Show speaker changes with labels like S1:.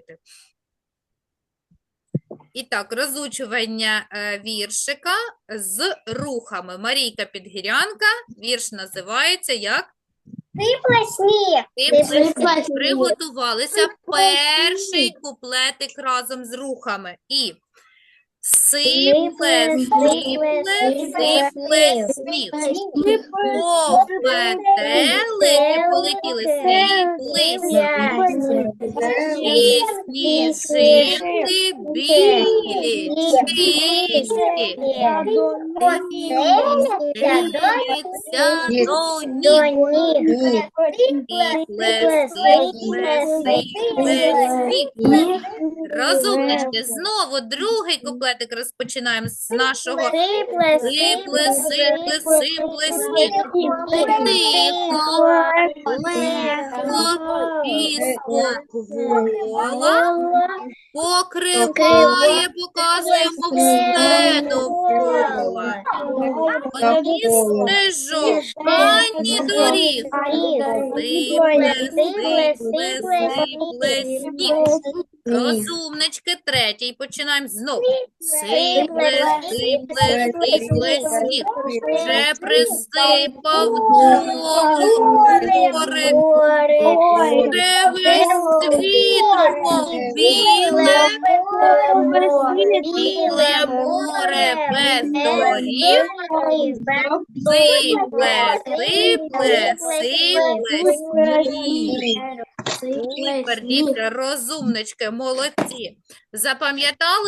S1: робити. І так, розучування е, віршика з рухами. Марійка Підгірянка, вірш називається як?
S2: Сипле сніг.
S1: Приготувалися перший куплетик разом з рухами. І сипле, сипле, сипле сніг. Пометелики полетіли, сипле. Дивиться до знову другий куплетик розпочинаємо з нашого Сипле, сипле, сипле сніг. Тихо, легко, піскоквола покриває, показуємо довкола. Ані стежок, ані доріг. Сипле, сипле, сипле сніг. Розумнички, третій. Починаємо знову. Сипле, сипле, сипле сніг. Вже присипав дорогу гори. Вже весь світ мов біле, біле без доріг. Сипле, сипле, сипле сніг. Супер, розумнички, молодці. Запам'ятали